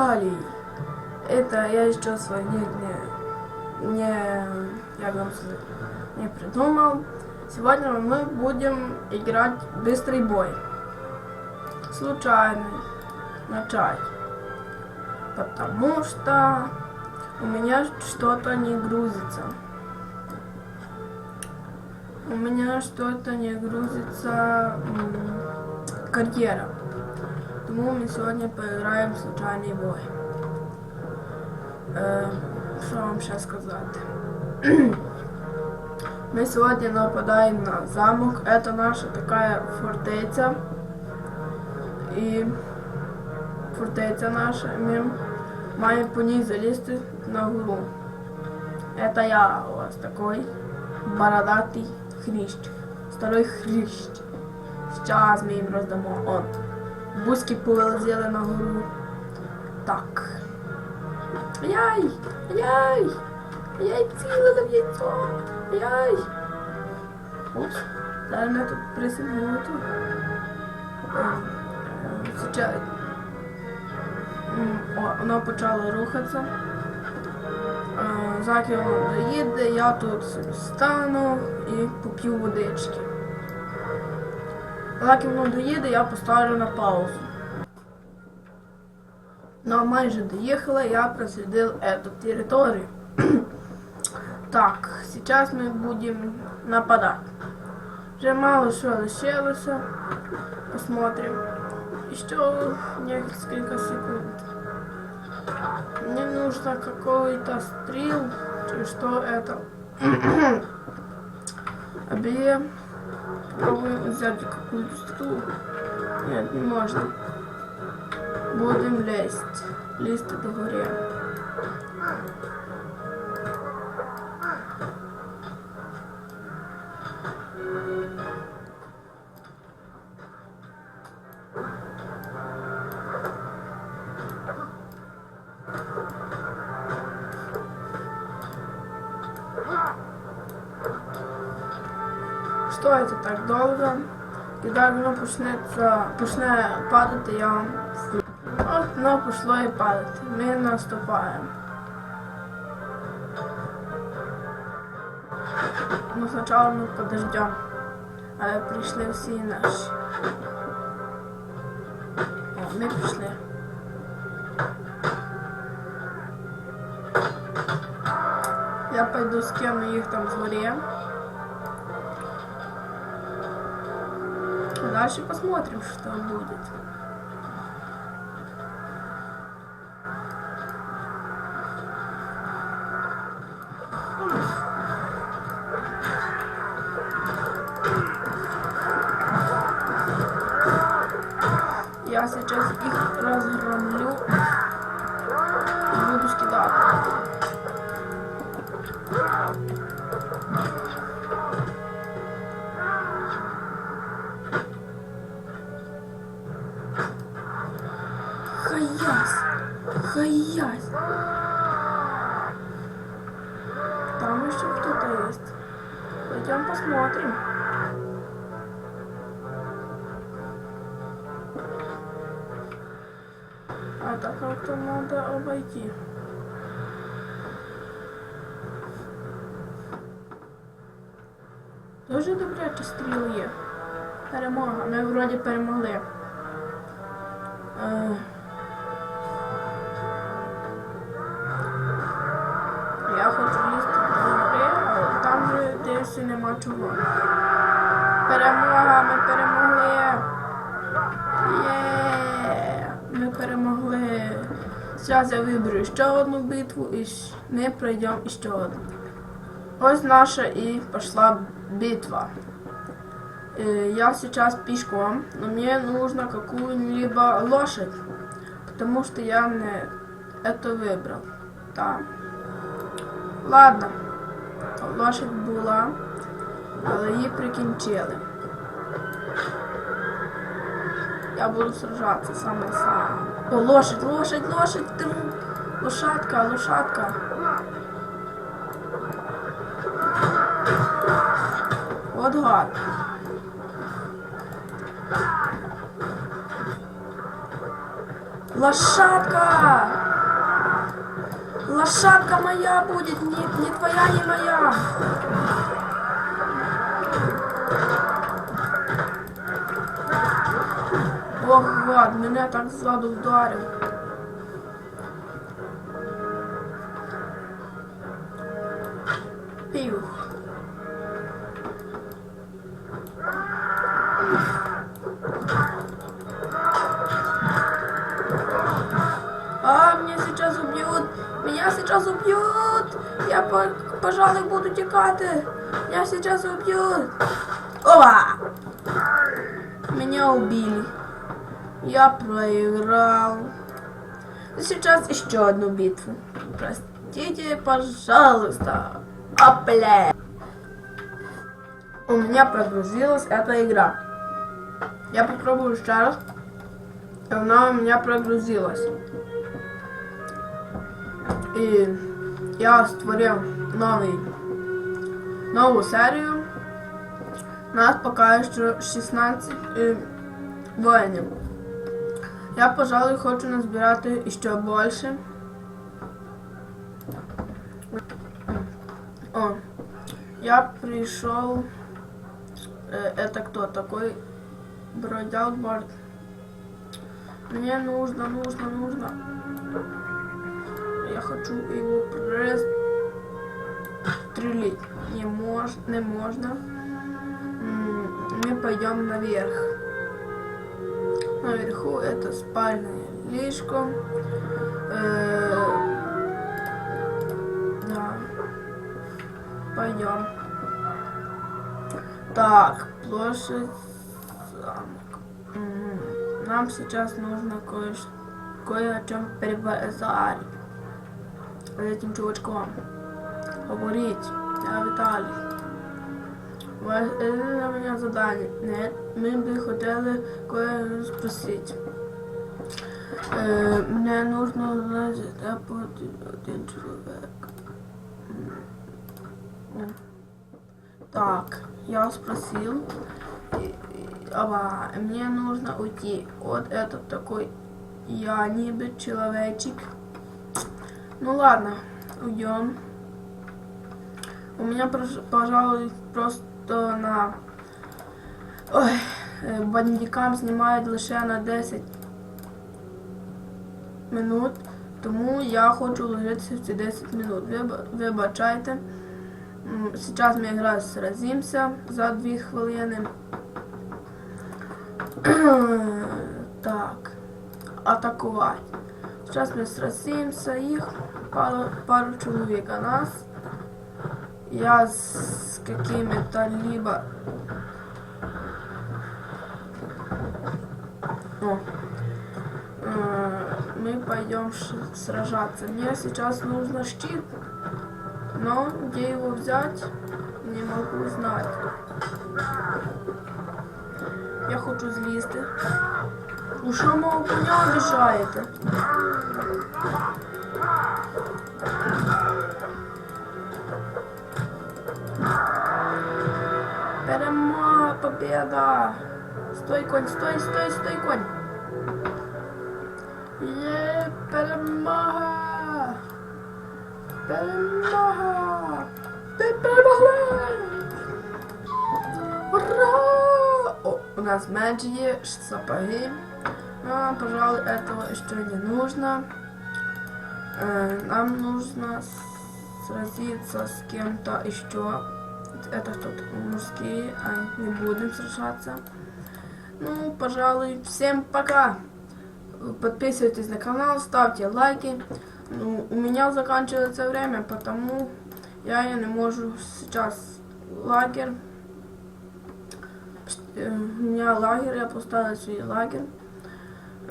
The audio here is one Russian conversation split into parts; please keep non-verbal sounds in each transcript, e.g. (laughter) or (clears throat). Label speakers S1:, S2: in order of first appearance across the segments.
S1: Виталий. Это я свой ник не, не, я вам не придумал. Сегодня мы будем играть быстрый бой. Случайный. Начать. Потому что у меня что-то не грузится. У меня что-то не грузится карьера. Тому ми сьогодні поіграємо в случайний бой. Е, що вам ще сказати? (clears throat) Ми сьогодні нападаємо на замок. Это наша така фортеця. І фортеця наша. Ми маємо по ній залізти на гору. Это я у вас такой бородатый хріщ. Старий хріщ. Сейчас ми їм роздамо. Он. Бузьки повилазили на гору. Так. Яй! Яй! Яй в яйцо! Яй! Упс. Зараз ми тут присягнули. М, О, воно почало рухатися. Е, Заки доїде, я тут стану і поп'ю водички. Поки воно доїде, я поставлю на паузу. Ну, майже доїхала, я проследил эту территорию. (clears throat) так, сейчас мы будем нападать. Уже мало что лишилось. Посмотрим. Еще несколько секунд. Мне нужно какой-то стрел, что это. Обе. Попробуем взять какую-то стрелу. Нет, не можно. Будем лезть. Лезть до горы. Що це так довго? Когда воно почнеться, почне падати, я вам скажу. От воно пішло і падати. Ми наступаємо. Ну, спочатку ми подождемо. Але прийшли всі наші. О, ми пішли. Я пойду скину їх там згорі. Дальше посмотрим, что будет. Есть. Пойдем посмотрим. А так как-то надо обойти. Дуже добряче стріл є. Перемога. Ми вроді перемогли. Е, чого. Перемога, ми перемогли. Є, ми перемогли. Зараз я виберу ще одну битву і щ- ми пройдемо ще одну. Ось наша и пошла битва. Э, Я сейчас пешком, но мне нужно какую-либо лошадь, потому что я не это выбрал. Так. Ладно, лошадь була, але її прикінчили. Я буду сражатися саме сам. О, лошадь, лошадь, лошадь, ти... лошадка, лошадка. От гад. Лошадка! Лошадка моя будет, не, не твоя, не моя. Ох, мене так ззаду вдарив. Пів. А, меня сейчас убьют! Меня сейчас убьют! Я, по- пожалуй, буду текати! Меня сейчас убьют! Опа! Меня убили. Я проиграл. Сейчас еще одну битву. Простите, пожалуйста. Опля. У меня прогрузилась эта игра. Я попробую еще раз. И она у меня прогрузилась. І я створив новий, нову серію. У нас поки що 16 е, воїнів. Я, пожалуй, хочу назбирати ще більше. О, я пришел. Это кто такой? Бродяг Барт. Мне нужно, нужно, нужно. Я хочу его пристрелить. Не, мож, не можно. Мы пойдем наверх. Наверху это спальное лишко. Э, да. Пойдем. Так, площадь замок. М, Нам сейчас нужно кое, кое о чем перебазарить з этим чувачком. Говорить. Я Віталій. У вас є на мене задання. Нет, ми би хотіли кое спросити. Е, мне нужно знать, де буде один чоловік. М. Так, я спросил. И- и- Aba, мне нужно уйти. Вот этот такой я не быть человечек. Ну ладно, уйдем. У меня, прош- пожалуй, просто на Ой, е, бандикам знімають лише на 10 минут, тому я хочу вложитися в ці 10 минут. Виба- Вибачайте. Сейчас ми якраз сразимся за 2 хвилини. (clears throat) так, атакувати. Сейчас мы сразимся, их пару, пару человек, нас я с какими-то либо... О. Э, Мы пойдем ш- сражаться. Мне сейчас нужно щит, но где его взять, не могу знать. Я хочу злізти. Ну що мого коня обіжаєте? Перемога, победа! Стой, конь, стой, стой, стой, конь! Є перемога! Перемога! Ти перемогли! Ура! О, у нас меч є, сапоги. А, пожалуй, этого еще не нужно. Э, нам нужно сразиться с кем-то еще Это кто-то мужские, а не будем сражаться. Ну, пожалуй, всем пока. Подписывайтесь на канал, ставьте лайки. Ну, у меня заканчивается время, потому я не могу сейчас лагерь. Е, У меня лагерь, я поставила свій лагерь.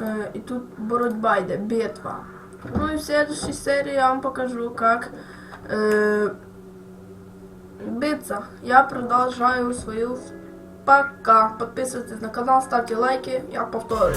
S1: Е, І тут боротьба йде, битва. Ну і в следующей серии я вам покажу, как э, биться. Я продолжаю свою пока. Подписывайтесь на канал, ставьте лайки, я повторюю.